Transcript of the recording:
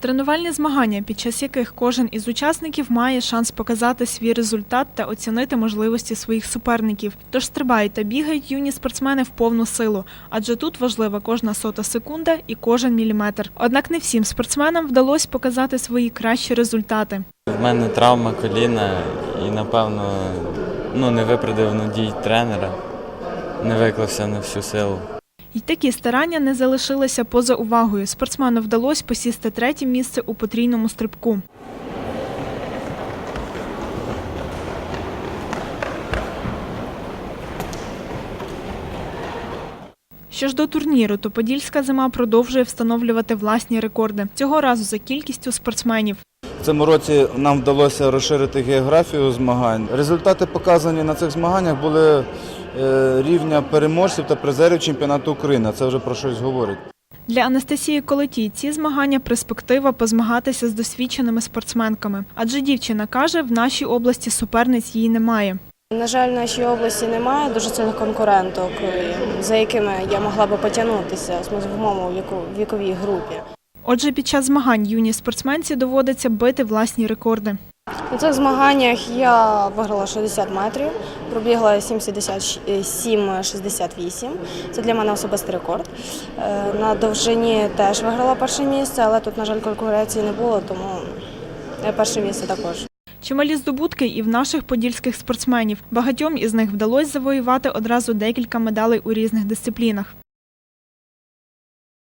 Тренувальні змагання, під час яких кожен із учасників має шанс показати свій результат та оцінити можливості своїх суперників. Тож стрибають та бігають юні спортсмени в повну силу, адже тут важлива кожна сота секунда і кожен міліметр. Однак не всім спортсменам вдалося показати свої кращі результати. В мене травма коліна і, напевно, ну, не виправдав надій тренера, не виклався на всю силу. І такі старання не залишилися поза увагою. Спортсмену вдалося посісти третє місце у потрійному стрибку. Що ж до турніру, то Подільська зима продовжує встановлювати власні рекорди. Цього разу за кількістю спортсменів. В цьому році нам вдалося розширити географію змагань. Результати показані на цих змаганнях були е, рівня переможців та призерів чемпіонату України. Це вже про щось говорить. Для Анастасії Колотій ці змагання перспектива позмагатися з досвідченими спортсменками. Адже дівчина каже, в нашій області суперниць їй немає. На жаль, в нашій області немає дуже сильних конкуренток, е, за якими я могла би потягнутися в віковій групі. Отже, під час змагань юній спортсменці доводиться бити власні рекорди. На цих змаганнях я виграла 60 метрів, пробігла 7,68. Це для мене особистий рекорд. Е, На довжині теж виграла перше місце, але тут, на жаль, конкуренції не було, тому перше місце також. Чималі здобутки і в наших подільських спортсменів. Багатьом із них вдалося завоювати одразу декілька медалей у різних дисциплінах.